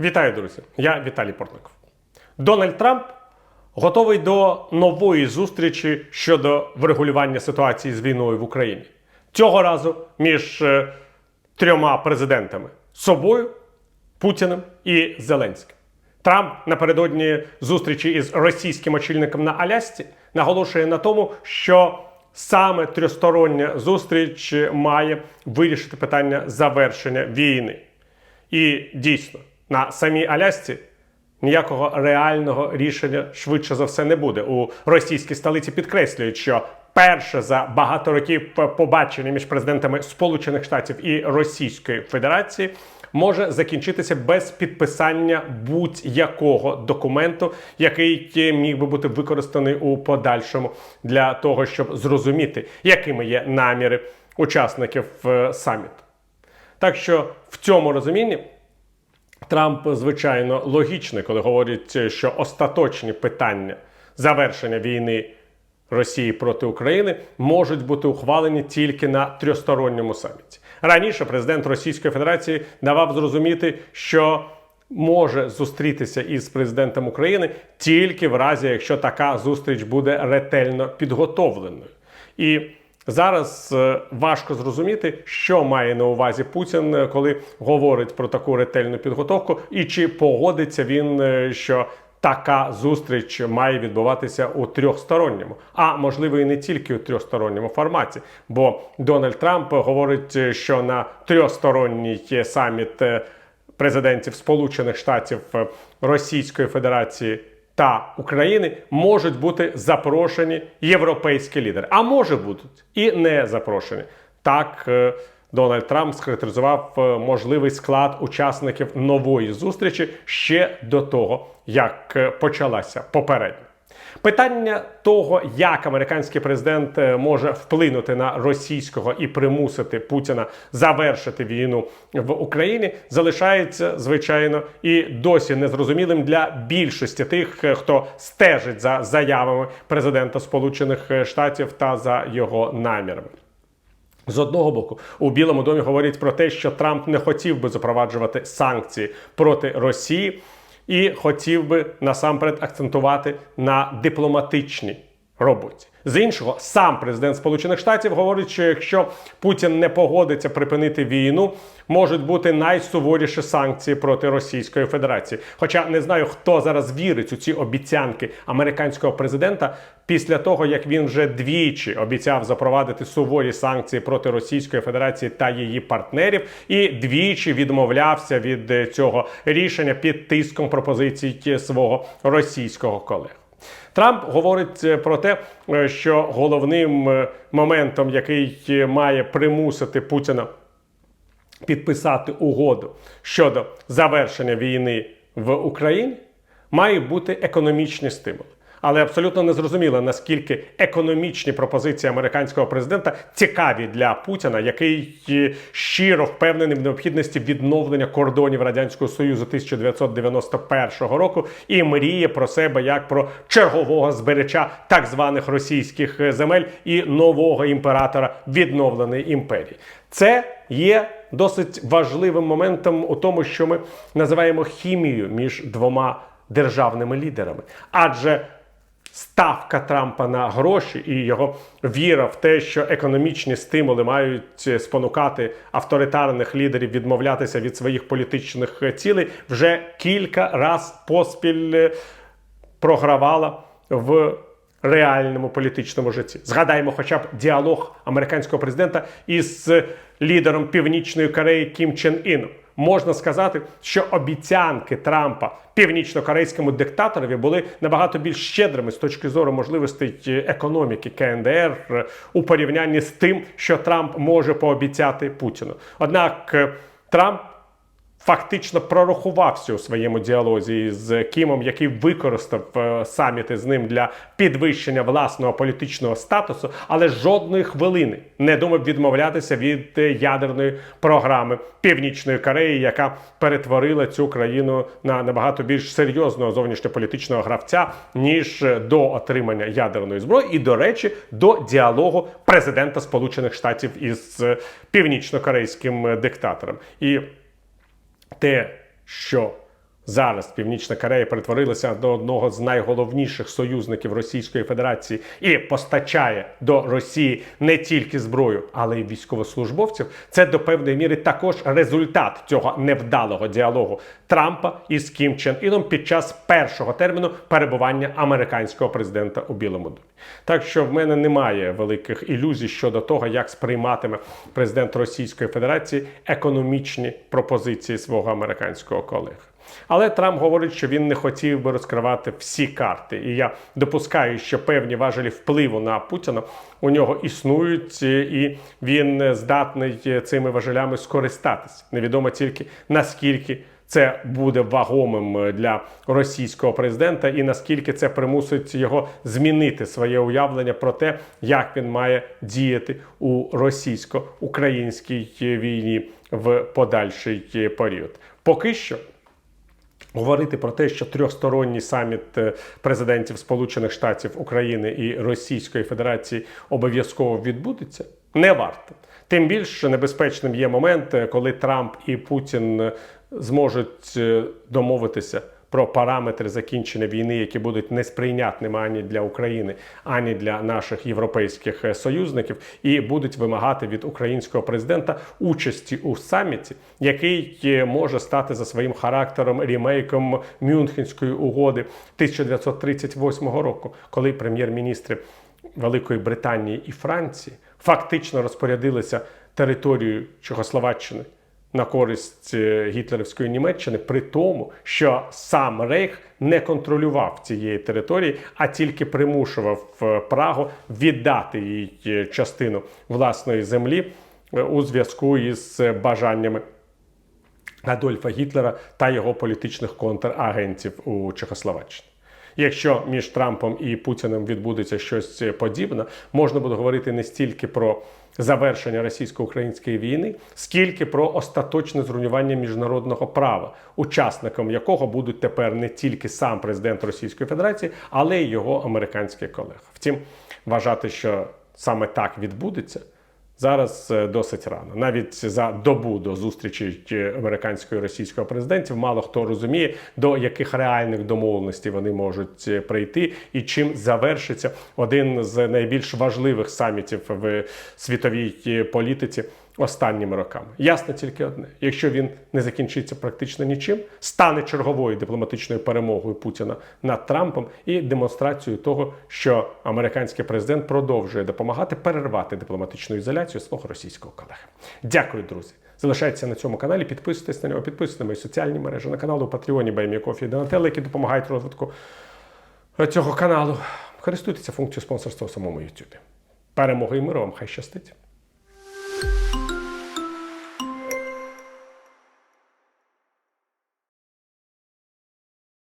Вітаю, друзі! Я Віталій Портников. Дональд Трамп готовий до нової зустрічі щодо врегулювання ситуації з війною в Україні. Цього разу між е, трьома президентами собою, Путіним і Зеленським. Трамп напередодні зустрічі із російським очільником на Алясці наголошує на тому, що саме трьохстороння зустріч має вирішити питання завершення війни. І дійсно, на самій Алясці ніякого реального рішення швидше за все не буде. У російській столиці підкреслюють, що перше за багато років побачення між президентами Сполучених Штатів і Російської Федерації може закінчитися без підписання будь-якого документу, який міг би бути використаний у подальшому для того, щоб зрозуміти, якими є наміри учасників е, саміту. Так що в цьому розумінні Трамп, звичайно, логічний, коли говорить, що остаточні питання завершення війни Росії проти України можуть бути ухвалені тільки на трьохсторонньому саміті. Раніше президент Російської Федерації давав зрозуміти, що може зустрітися із президентом України тільки в разі, якщо така зустріч буде ретельно підготовленою. І Зараз е, важко зрозуміти, що має на увазі Путін, е, коли говорить про таку ретельну підготовку, і чи погодиться він, е, що така зустріч має відбуватися у трьохсторонньому, а можливо і не тільки у трьохсторонньому форматі. Бо Дональд Трамп говорить, що на трьохсторонній саміт президентів Сполучених Штатів Російської Федерації та України можуть бути запрошені європейські лідери, а може будуть і не запрошені. Так е, Дональд Трамп схарактеризував е, можливий склад учасників нової зустрічі ще до того, як е, почалася попередня. Питання того, як американський президент е, може вплинути на російського і примусити Путіна завершити війну в Україні, залишається звичайно і досі незрозумілим для більшості тих, е, хто стежить за заявами президента Сполучених Штатів та за його намірами. З одного боку, у Білому домі говорять про те, що Трамп не хотів би запроваджувати санкції проти Росії і хотів би насамперед акцентувати на дипломатичній роботі. З іншого, сам президент Сполучених Штатів говорить, що якщо Путін не погодиться припинити війну, можуть бути найсуворіші санкції проти Російської Федерації. Хоча не знаю, хто зараз вірить у ці обіцянки американського президента після того, як він вже двічі обіцяв запровадити суворі санкції проти Російської Федерації та її партнерів, і двічі відмовлявся від цього рішення під тиском пропозицій свого російського колеги. Трамп говорить е, про те, е, що головним е, моментом, який має примусити Путіна підписати угоду щодо завершення війни в Україні, має бути економічні стимули. Але абсолютно не зрозуміло, наскільки економічні пропозиції американського президента цікаві для Путіна, який щиро впевнений в необхідності відновлення кордонів радянського союзу 1991 року і мріє про себе як про чергового збереча так званих російських земель і нового імператора відновленої імперії. Це є досить важливим моментом у тому, що ми називаємо хімією між двома державними лідерами, адже ставка Трампа на гроші і його віра в те, що економічні стимули мають спонукати авторитарних лідерів відмовлятися від своїх політичних цілей, вже кілька раз поспіль програвала в. Реальному політичному житті згадаємо, хоча б діалог американського президента із лідером Північної Кореї Кім Чен Іном можна сказати, що обіцянки Трампа північно-корейському диктаторові були набагато більш щедрими з точки зору можливостей економіки КНДР у порівнянні з тим, що Трамп може пообіцяти Путіну. Однак Трамп фактично прорахувався у своєму діалозі з Кімом, який використав е, саміти з ним для підвищення власного політичного статусу, але жодної хвилини не думав відмовлятися від е, ядерної програми Північної Кореї, яка перетворила цю країну на набагато більш серйозного зовнішньополітичного гравця ніж до отримання ядерної зброї, і до речі, до діалогу президента Сполучених Штатів із е, північно-корейським диктатором. І те, що Зараз Північна Корея перетворилася до одного з найголовніших союзників Російської Федерації і постачає до Росії не тільки зброю, але й військовослужбовців. Це до певної міри також результат цього невдалого діалогу Трампа із Кім Чен Іном під час першого терміну перебування американського президента у Білому домі. Так що в мене немає великих ілюзій щодо того, як сприйматиме президент Російської Федерації економічні пропозиції свого американського колеги. Але Трамп говорить, що він не хотів би розкривати всі карти. І я допускаю, що певні важелі впливу на Путіна у нього існують, і він здатний цими важелями скористатися. Невідомо тільки наскільки. Це буде вагомим для російського президента, і наскільки це примусить його змінити своє уявлення про те, як він має діяти у російсько-українській війні в подальший період. Поки що Говорити про те, що трьохсторонній саміт е, президентів Сполучених Штатів України і Російської Федерації обов'язково відбудеться, не варто. Тим більше небезпечним є момент, е, коли Трамп і Путін е, зможуть домовитися про параметри закінчення війни, які будуть несприйнятними ані для України, ані для наших європейських союзників, і будуть вимагати від українського президента участі у саміті, який може стати за своїм характером ремейком Мюнхенської угоди 1938 року, коли прем'єр-міністри Великої Британії і Франції фактично розпорядилися територією Чехословаччини на користь е, гітлерівської Німеччини, при тому, що сам Рейх не контролював цієї території, а тільки примушував е, Прагу віддати їй е, частину власної землі у зв'язку із бажаннями. Адольфа Гітлера та його політичних контрагентів у Чехословаччині. Якщо між Трампом і Путіним відбудеться щось подібне, можна буде говорити не стільки про завершення російсько-української війни, скільки про остаточне зруйнування міжнародного права, учасником якого будуть тепер не тільки сам президент Російської Федерації, але й його американські колеги. Втім, вважати, що саме так відбудеться. Зараз е, досить рано. Навіть за добу до зустрічі американського і російського президентів мало хто розуміє, до яких реальних домовленостей вони можуть е, прийти, і чим завершиться один з найбільш важливих самітів в світовій е, політиці останніми роками. Ясно тільки одне: якщо він не закінчиться практично нічим, стане черговою дипломатичною перемогою Путіна над Трампом і демонстрацією того, що американський президент продовжує допомагати перервати дипломатичну ізоляцію свого російського колеги. Дякую, друзі. Залишайтеся на цьому каналі, підписуйтесь на нього, підписуйтесь на мої соціальні мережі на канал у Патреоні Баймікофі і які допомагають розвитку цього каналу. Користуйтеся функцією спонсорства у самому YouTube. Перемоги і миру вам хай щастить!